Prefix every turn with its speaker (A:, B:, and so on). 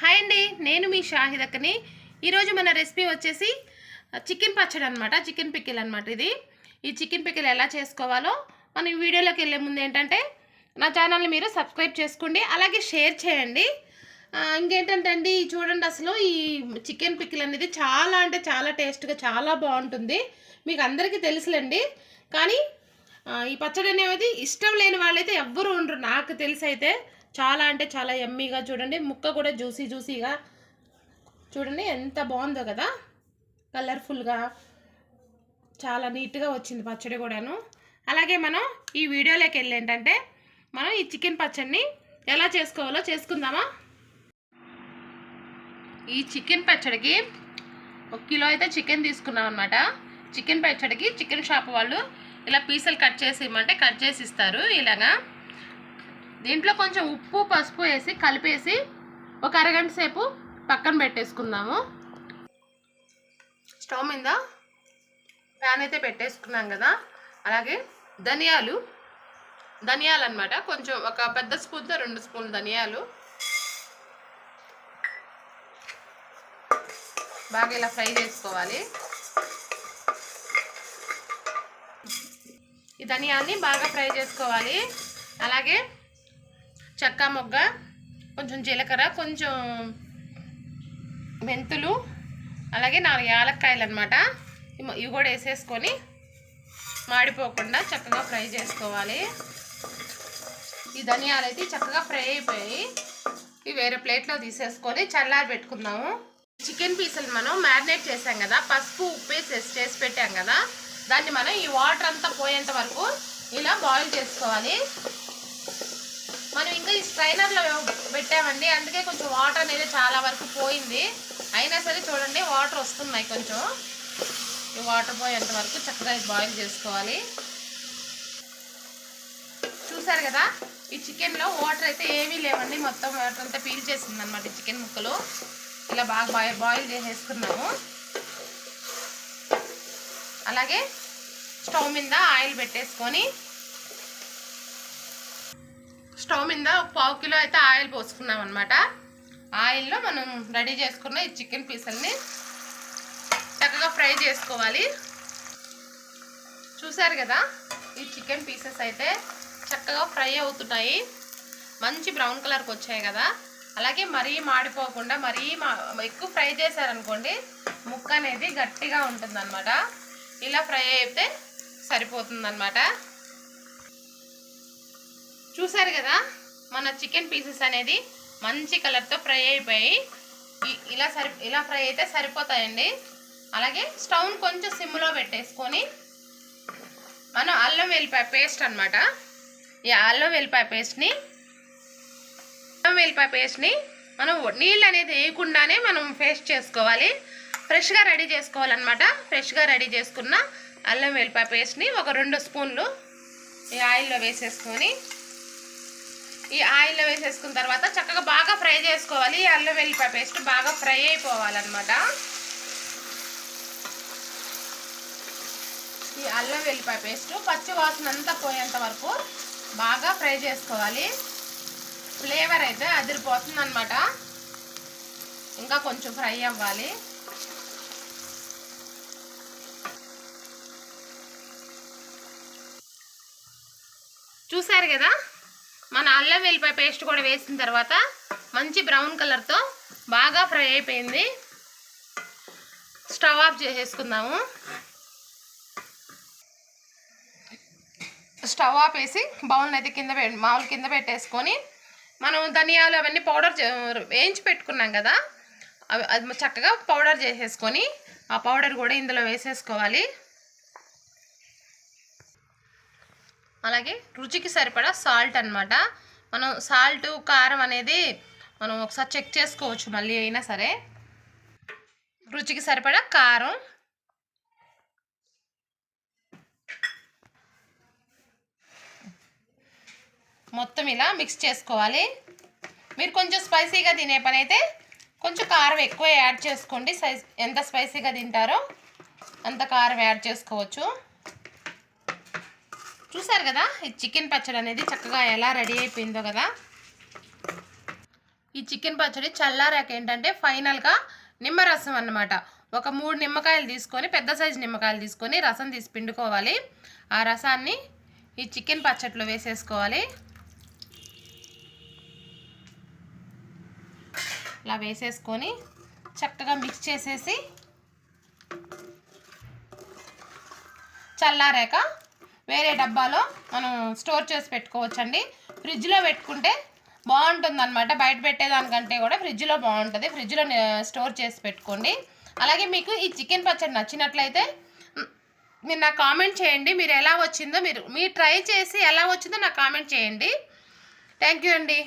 A: Hi అండి నేను మీ షాహిదక్కని ఈరోజు మన రెసిపీ వచ్చేసి చికెన్ పచ్చడి అనమాట చికెన్ పికిల్ అనమాట ఇది. ఈ చికెన్ పికిల్ ఎలా చేసుకోవాలో మనం ఈ వీడియోలోకి వెళ్ళే ముందు ఏంటంటే నా ఛానల్ని మీరు సబ్స్క్రైబ్ చేసుకోండి అలాగే షేర్ చేయండి. ఇంకేంటంటే అండి చూడండి అసలు ఈ చికెన్ పికిల్ అనేది చాలా అంటే చాలా టేస్ట్గా చాలా బాగుంటుంది. మీకు అందరికీ తెలుసులేండి. కానీ ఈ పచ్చడి అనేది ఇష్టం లేని వాళ్ళైతే ఎవ్వరు ఉండరు నాకు తెలిసి అయితే చాలా అంటే చాలా ఎమ్మీగా చూడండి. ముక్క కూడా జ్యూసీ జ్యూసీగా చూడండి ఎంత బాగుందో కదా. కలర్ఫుల్గా చాలా నీట్గా వచ్చింది పచ్చడి కూడాను. అలాగే మనం ఈ వీడియోలోకి వెళ్ళి ఏంటంటే మనం ఈ చికెన్ పచ్చడిని ఎలా చేసుకోవాలో చేసుకుందామా? ఈ చికెన్ పచ్చడికి ఒక కిలో అయితే చికెన్ తీసుకున్నాం అనమాట చికెన్ పచ్చడికి చికెన్ షాప్ వాళ్ళు ఇలా పీసులు కట్ చేసి ఇవ్వమంటే కట్ చేసి ఇస్తారు ఇలాగా. దీంట్లో కొంచెం ఉప్పు పసుపు వేసి కలిపేసి ఒక అరగంట సేపు పక్కన పెట్టేసుకుందాము. స్టవ్ మీద ప్యాన్ అయితే పెట్టేసుకున్నాం కదా. అలాగే ధనియాలు ధనియాలు అనమాట కొంచెం ఒక పెద్ద స్పూన్తో రెండు స్పూన్లు ధనియాలు. బాగా ఇలా ఫ్రై చేసుకోవాలి. ఈ ధనియాల్ని బాగా ఫ్రై చేసుకోవాలి. అలాగే చెక్క మొగ్గ కొంచెం జీలకర్ర కొంచెం మెంతులు అలాగే నాలుగు యాలక్కాయలు అనమాట ఇవి కూడా వేసేసుకొని మాడిపోకుండా చక్కగా ఫ్రై చేసుకోవాలి. ఈ ధనియాలు అయితే చక్కగా ఫ్రై అయిపోయాయి. ఇవి వేరే ప్లేట్లో తీసేసుకొని చల్లారి పెట్టుకుందాము. చికెన్ పీసులు మనం మ్యారినేట్ చేసాం కదా పసుపు ఉప్పు వేసి చేసి పెట్టాం కదా దాన్ని మనం ఈ వాటర్ అంతా పోయేంత వరకు ఇలా బాయిల్ చేసుకోవాలి. మనం ఇంకా ఈ స్ట్రైనర్లో పెట్టామండి. అందుకే కొంచెం వాటర్ అనేది చాలా వరకు పోయింది. అయినా సరే చూడండి వాటర్ వస్తున్నాయి కొంచెం. ఈ వాటర్ పోయేంత వరకు చక్కగా బాయిల్ చేసుకోవాలి. చూసారు కదా ఈ చికెన్లో వాటర్ అయితే ఏమీ లేవండి. మొత్తం వాటర్ అంతా పీల్ చేసింది అనమాట చికెన్ ముక్కలు. ఇలా బాగా బాయిల్ బాయిల్ చేసేసుకున్నాము. అలాగే స్టవ్ మీద ఆయిల్ పెట్టేసుకొని స్టవ్ మీద పావు కిలో అయితే ఆయిల్ పోసుకున్నాం అనమాట ఆయిల్లో మనం రెడీ చేసుకున్న ఈ చికెన్ పీసుల్ని చక్కగా ఫ్రై చేసుకోవాలి. చూసారు కదా ఈ చికెన్ పీసెస్ అయితే చక్కగా ఫ్రై అవుతున్నాయి. మంచి బ్రౌన్ కలర్కి వచ్చాయి కదా. అలాగే మరీ మాడిపోకుండా మరీ మా ఎక్కువ ఫ్రై చేశారనుకోండి ముక్క అనేది గట్టిగా ఉంటుందన్నమాట. ఇలా ఫ్రై అయితే సరిపోతుందన్నమాట. చూసారు కదా మన చికెన్ పీసెస్ అనేది మంచి కలర్తో ఫ్రై అయిపోయి ఇలా సరి ఇలా ఫ్రై అయితే సరిపోతాయండి. అలాగే స్టవ్ని కొంచెం సిమ్లో పెట్టేసుకొని మనం అల్లం వెల్లిపాయ పేస్ట్ అనమాట ఈ అల్లం వెల్లిపాయ పేస్ట్ని అల్లం వెల్లిపాయ పేస్ట్ని మనం నీళ్ళు అనేది వేయకుండానే మనం పేస్ట్ చేసుకోవాలి. ఫ్రెష్గా రెడీ చేసుకోవాలన్నమాట. ఫ్రెష్గా రెడీ చేసుకున్న అల్లం వెల్లిపాయ పేస్ట్ని ఒక రెండు స్పూన్లు ఈ ఆయిల్లో వేసేసుకొని ఈ ఆయిల్లో వేసేసుకున్న తర్వాత చక్కగా బాగా ఫ్రై చేసుకోవాలి. ఈ అల్లం వెల్లిపాయ పేస్ట్ బాగా ఫ్రై అయిపోవాలన్నమాట. ఈ అల్లం వెల్లిపాయ పేస్ట్ పచ్చి వాసన అంతా పోయేంత వరకు బాగా ఫ్రై చేసుకోవాలి. ఫ్లేవర్ అయితే అదిరిపోతుంది అనమాట ఇంకా కొంచెం ఫ్రై అవ్వాలి. చూసారు కదా? మన అల్లం వెల్లిపాయ పేస్ట్ కూడా వేసిన తర్వాత మంచి బ్రౌన్ కలర్తో బాగా ఫ్రై అయిపోయింది. స్టవ్ ఆఫ్ చేసేసుకుందాము. స్టవ్ ఆఫ్ వేసి బౌల్ అయితే కింద పె మామూలు కింద పెట్టేసుకొని మనం ధనియాలు అవన్నీ పౌడర్ చే- వేయించి పెట్టుకున్నాం కదా అవి అది చక్కగా పౌడర్ చేసేసుకొని ఆ పౌడర్ కూడా ఇందులో వేసేసుకోవాలి. అలాగే రుచికి సరిపడా సాల్ట్ అనమాట మనం సాల్ట్ కారం అనేది మనం ఒకసారి చెక్ చేసుకోవచ్చు మళ్ళీ అయినా సరే. రుచికి సరిపడా కారం. మొత్తం ఇలా మిక్స్ చేసుకోవాలి. మీరు కొంచెం స్పైసీగా తినే పని అయితే కొంచెం కారం ఎక్కువ యాడ్ చేసుకోండి. సైజ్ ఎంత స్పైసీగా తింటారో అంత కారం యాడ్ చేసుకోవచ్చు. చూసారు కదా? ఈ చికెన్ పచ్చడి అనేది చక్కగా ఎలా రెడీ అయిపోయిందో కదా? ఈ చికెన్ పచ్చడి చల్లారాక ఏంటంటే ఫైనల్గా నిమ్మరసం అన్నమాట. ఒక మూడు నిమ్మకాయలు తీసుకొని పెద్ద సైజు నిమ్మకాయలు తీసుకొని రసం తీసి పిండుకోవాలి. ఆ రసాన్ని ఈ చికెన్ పచ్చడిలో వేసేసుకోవాలి. ఇలా వేసేసుకొని చక్కగా మిక్స్ చేసేసి చల్లారాక వేరే డబ్బాలో మనం స్టోర్ చేసి పెట్టుకోవచ్చండి. ఫ్రిడ్జ్లో పెట్టుకుంటే బాగుంటుంది అనమాట బయట పెట్టేదానికంటే కూడా ఫ్రిడ్జ్లో బాగుంటుంది. ఫ్రిడ్జ్లో స్టోర్ చేసి పెట్టుకోండి. అలాగే మీకు ఈ చికెన్ పచ్చడి నచ్చినట్లయితే మీరు నాకు కామెంట్ చేయండి. మీరు ఎలా వచ్చిందో మీరు మీరు ట్రై చేసి ఎలా వచ్చిందో నాకు కామెంట్ చేయండి. థ్యాంక్ యూ అండి.